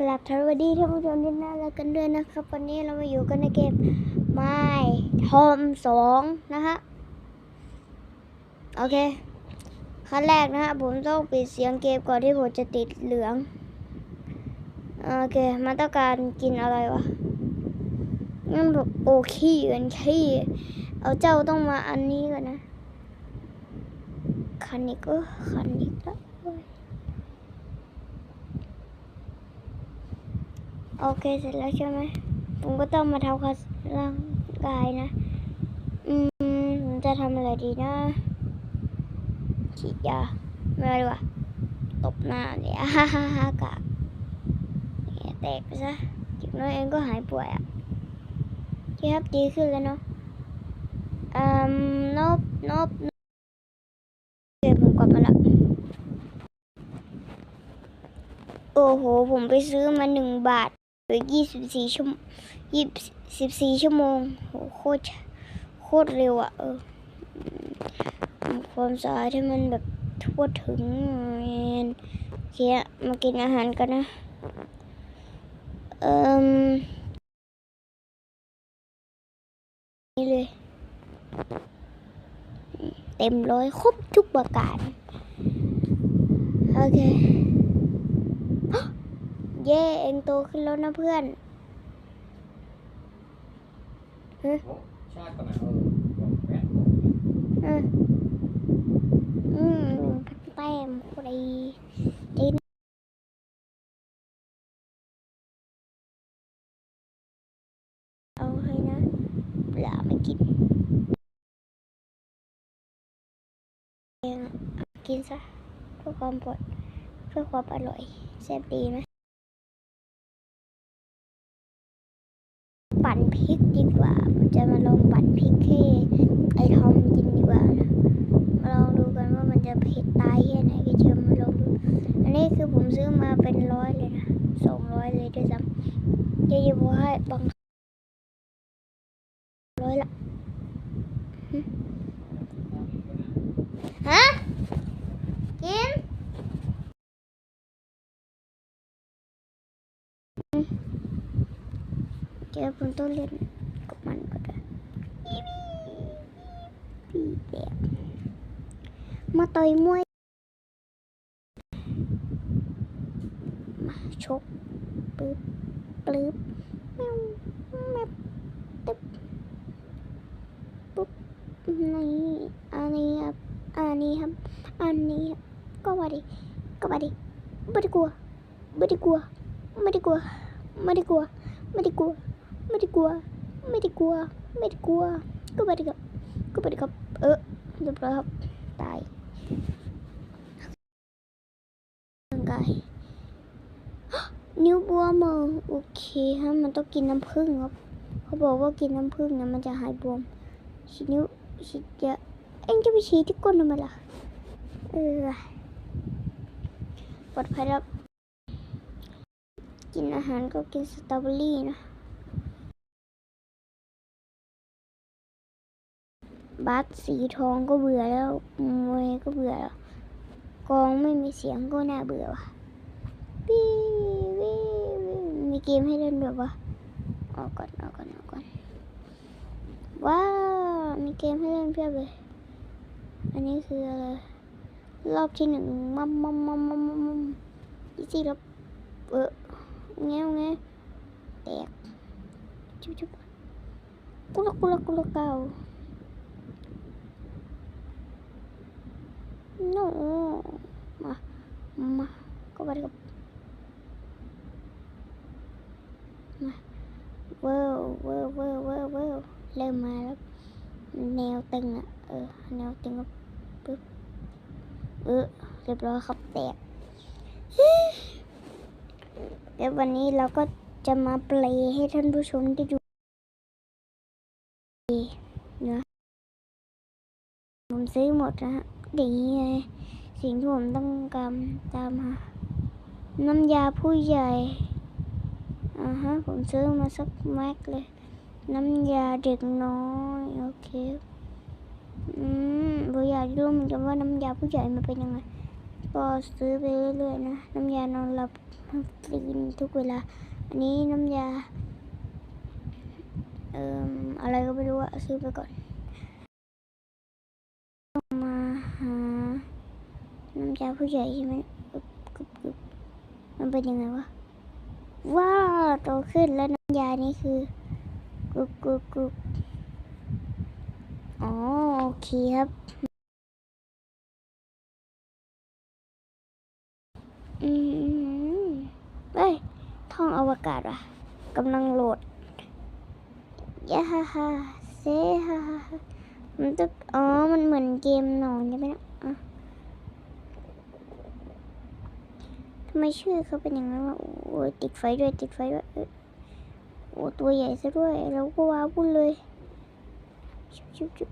กลับทวัสดีท่านผู้ชมที่น่ารักกันด้วยนะครับ วันนี้เรามาอยู่กันในเกมไม้ทอมสองนะฮะ โอเค ขั้นแรกนะฮะ ผมต้องปิดเสียงเกมก่อนที่ผมจะติดเหลือง โอเค มาต้องการกินอะไรวะงั้นแบบโอขี้กันขี้เอาเจ้าต้องมาอันนี้ก่อนนะคันอีกเออคันอีกแล้ว โอเคเสร็จแล้วใช่ไหมผมก็ต้องมาทำคาร่างกายนะ อืมผมจะทำอะไรดีนะฉีดยาไม่เอาดีกว่าตบหน้าเนี่ยฮ่าฮ่าฮ่ากะเนี่ยแตกไปซะจิกน้อยเองก็หายป่วยอะโอเครับดีขึ้นแล้วเนาะอืมนบนบนบโอเคผมกลับมาละโอ้โห ผมไปซื้อมาหนึ่งบาท หรือยี่สิบสี่ชั่วยี่สิบสี่ชั่วโมงโหโคตรโคตรเร็วอะเออความสะอาดที่มันแบบทั่วถึงโอเคอะมากินอาหารกันนะ เอ่มนี่เลย เต็มร้อยครบทุกประการ โอเค เย่เองโตขึ้นแล้วนะเพื่อนชาติก่อนนะเออบอกแม่อืมอืมพัดแต้มโคตรดีดีนเอาให้นะเปล่าไม่กินเองกินซะเพื่อความปลอดเพื่อความอร่อยแซ่บดีนะ กว่ามันจะมาลองปั่นพริกให้ไอทอมกินดีกว่านะมาลองดูกันว่ามันจะเผ็ดตายแค่ไหนก็เชิญมาลองดู อันนี้คือผมซื้อมาเป็นร้อยเลยนะสองร้อยเลยด้วยซ้ำจะจะบอกให้บางร้อยละฮะกินเจอผมต้องเล่นก็ได้ พี่แบบมาต่อยมวย มาชกปึ๊บปึ๊บแมวแมวตึ๊บปุ๊บนี่อันนี้ครับอันนี้ครับอันนี้ครับก็มาดิก็มาดิไม่ได้กลัวไม่ได้กลัวไม่ได้กลัวไม่ได้กลัวไม่ได้กลัวไม่ได้กลัวไม่ได้กลัวไม่ได้กลัวก็ไม่ได้ครับก็ไม่ได้ครับ เออเรียบร้อยครับตายร่างกายนิ้วบวมเออโอเคฮะมันต้องกินน้ำผึ้งครับ เขาบอกว่ากินน้ำผึ้งนะมันจะหายบวมฉีดนิ้วฉีดยาเอ็งจะไปฉีดที่ก้นทำไมล่ะเออปลอดภัยแล้ว กินอาหารก็กินสตรอเบอรี่นะ บัสสีทองก็เบื่อแล้วมวยก็เบื่อแล้วกองไม่มีเสียงก็น่าเบื่อว่ะปีวิมีเกมให้เล่นด้วยวะเอาก่อนเอาก่อนเอาก่อนว้าวมีเกมให้เล่นเพียบเลย อันนี้คืออะไรรอบที่หนึ่งมัมมัมมัมมัมมัมมัมอีซี่รอบเออแง่แง่แตกชุบชุบกุลกุลกุลเก่า no มา มาก็ไปกับมาเว้าวเว้าวเว้าวเว้าวเว้าวเริ่มมาแล้ว แนวตึงอะ เออ แนวตึงก็ปึ๊บ เออ เรียบร้อยครับแตกเดี๋ยววันนี้เราก็จะมาเปลยให้ท่านผู้ชมได้ดูเนะผมซื้อหมดนะฮะ ดีไงสิ่งที่ผมต้องการตามหาน้ำยาผู้ใหญ่อ่าฮะผมซื้อมาสักแม็กเลย น้ำยาเด็กน้อยโอเคอืมผมอยากรู้เหมือนกันว่าน้ำยาผู้ใหญ่มันเป็นยังไงก็ซื้อไปเรื่อยๆนะน้ำยานอนหลับกินทุกเวลา อันนี้น้ำยาเอ่ออะไรก็ไม่รู้อะซื้อไปก่อน มาหา น้ำยาผู้ใหญ่ใช่ไหมกึบกึบกบมันเป็นยังไงวะ ว้าวโตขึ้นแล้วน้ำยานี่คือกุกกุกกุกอ๋อโอเคครับอืมเอ้ยท่องอวกาศว่ะกำลังโหลดยาฮ่าฮ่าเซฮ่าฮ่าฮ่ามันต้องอ๋อ มันเหมือนเกมหนอนใช่ไหมนะอะทำไมชื่อเขาเป็นอย่างนั้นวะโอ้ยติดไฟด้วยติดไฟด้วยโอ้ตัวใหญ่ซะด้วยเราก็ว้าวุ่นเลยชุบชุบชุบ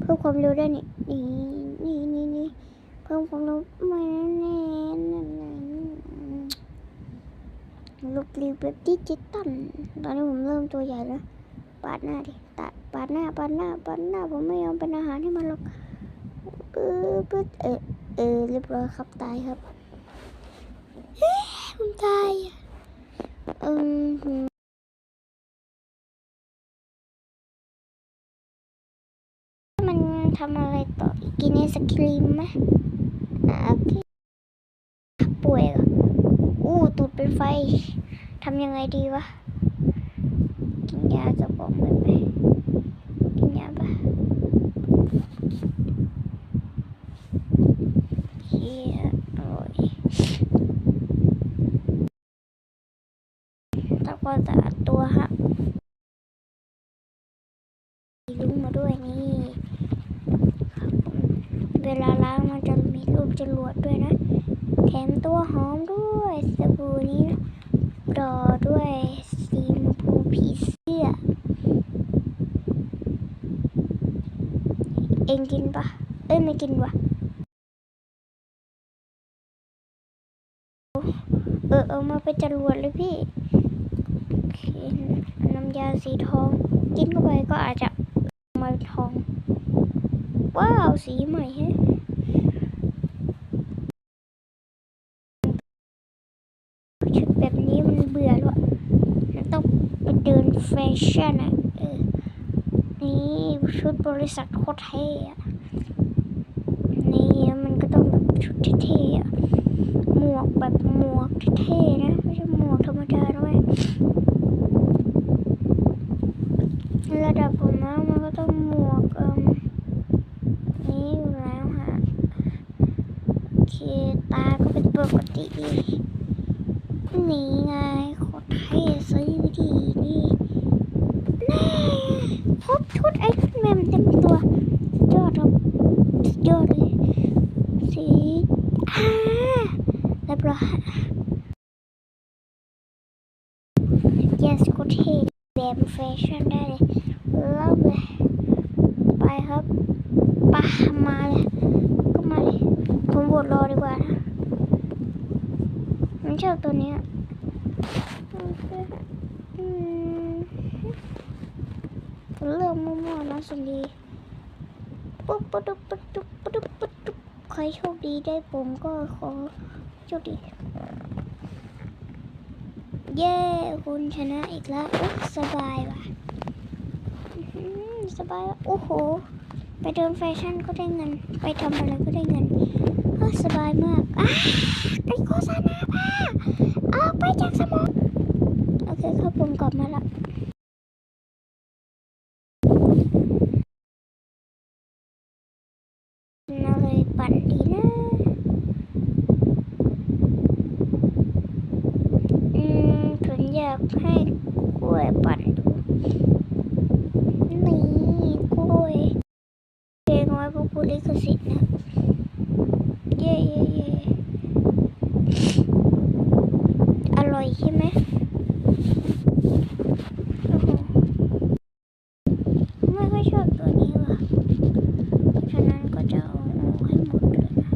เพิ่มความเร็วได้นี่นี่นี่นี่นี่เพิ่มความเร็วไม่แน่นั่นนั่นลบลีแบบดิจิตอลตอนนี้ผมเริ่มตัวใหญ่แล้วปาดหน้าดิตัดปาดหน้าปาดหน้าปาดหน้าผมไม่ยอมเป็นอาหารให้มันหรอกปื๊ดเออเออเรียบร้อยครับตายครับ ยผมตายอะอืมหืมมันทำอะไรต่ออีกกินไอศครีมไหมโอเคป่วยหรออู้ตูดเป็นไฟทำยังไงดีวะ กินยาจะบอกไหมไหมกินยาปะเฮียอร่อย แล้วก็จะอัดตัวฮะมีลุงมาด้วยนี่เวลาล้างมันจะมีรูปจรวดด้วยนะแถมตัวหอมด้วยสบู่นี้นะรอด้วยสีมพูผีเสื้อ เองกินปะเอ้ยไม่กินวะเออเอามาไปจรวดเลยพี่ โอเคน้ำยาสีทอง กินเข้าไปก็อาจจะมาเป็นทอง ว้าว สีใหม่แฮะชุดแบบนี้มันเบื่อแล้วมันต้องไปเดินแฟชั่นอะนี่ชุดบริษัทโคตรเท่อะนี่มันก็ต้องแบบชุดเท่ๆอะหมวกแบบหมวกเท่ๆนะ ไม่ใช่หมวกธรรมดาด้วย ระดับผมนะมันก็ต้องหมวกเอ่มนี่อยู่แล้วฮะโอเคตาก็เป็นปกตินี่ไงโคตรเท่ซื้อดีนี่แน่ครบชุดไอรอนแมนเต็มตัวสุดยอดครับสุดยอดเลยสีอ่าเรียบร้อย yes โคตรเท่แบบแฟชั่นได้เลยเลิศเลย ไปครับไปะมาเลย ก็มาเลย ผมบดรอดีกว่านะผมชอบตัว เนี้ยอืมเริ่มมั่วๆนะสันดีปุ๊บปุ๊บปุ๊บปุ๊บปุ๊บปุ๊บปุ๊บใครโชคดีได้ผมก็ขอโชคดี เย้คุณชนะอีกแล้วสบายว่ะสบาย โอ้โห ไปเดินแฟชั่นก็ได้เงิน ไปทำอะไรก็ได้เงิน สบายมากอ้าไปโฆษณาบ้าออกไปจากสมอง โอเคครับผมกลับมาละน่าเลยปั่นดีนะอืมผมอยากให้กล้วยปั่นดูนี่กล้วยเพลงไว้พวกผู้ลิขสิทธิ์นะ เย่เย่เย่อร่อยใช่ไหม โอ้โห ไม่ค่อยชอบตัวนี้ว่ะฉะนั้นก็จะเอาออกให้หมดเลยนะ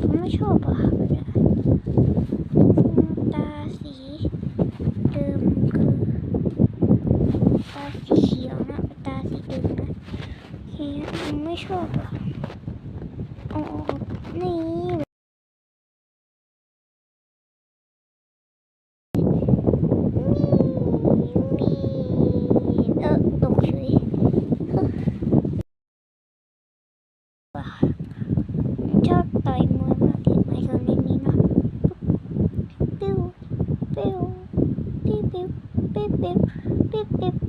ผมไม่ชอบอะตาสีเดิมคือตาสีเขียวนะตาสีเดิมนะโอเคผมไม่ชอบอะเอาออ กนี่ชอบต่อยมวยมากที่ไม่เคยเล่นนี้เนาะปิ้วปิ้วปิ้วปิ้วปิ้วปิ้วปิ้ว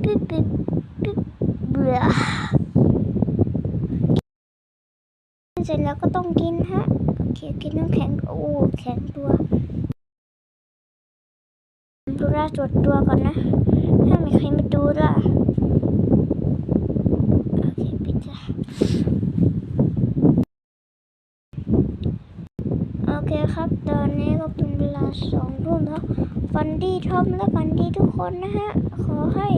เบื่อเสร็จแล้วก็ต้องกินฮะโอเคกินน้ำแข็งโอ้แข็งตัวดูแลตรวจตัวก่อนนะถ้ามีใครมาดูล่ะโอเคปิดจ้ะโอเคครับ ตอนนี้ก็เป็นเวลาสองทุ่มแล้วฝันดีทอมและฝันดีทุกคนนะฮะ ขอให้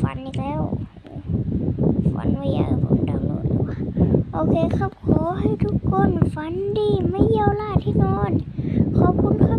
ฟันอีกแล้วฝันว่าอยากให้ผมดาวน์โหลดเลยว่ะโอเคครับขอให้ทุกคนฝันดีไม่เยาวล่าที่นอน ขอบคุณครับ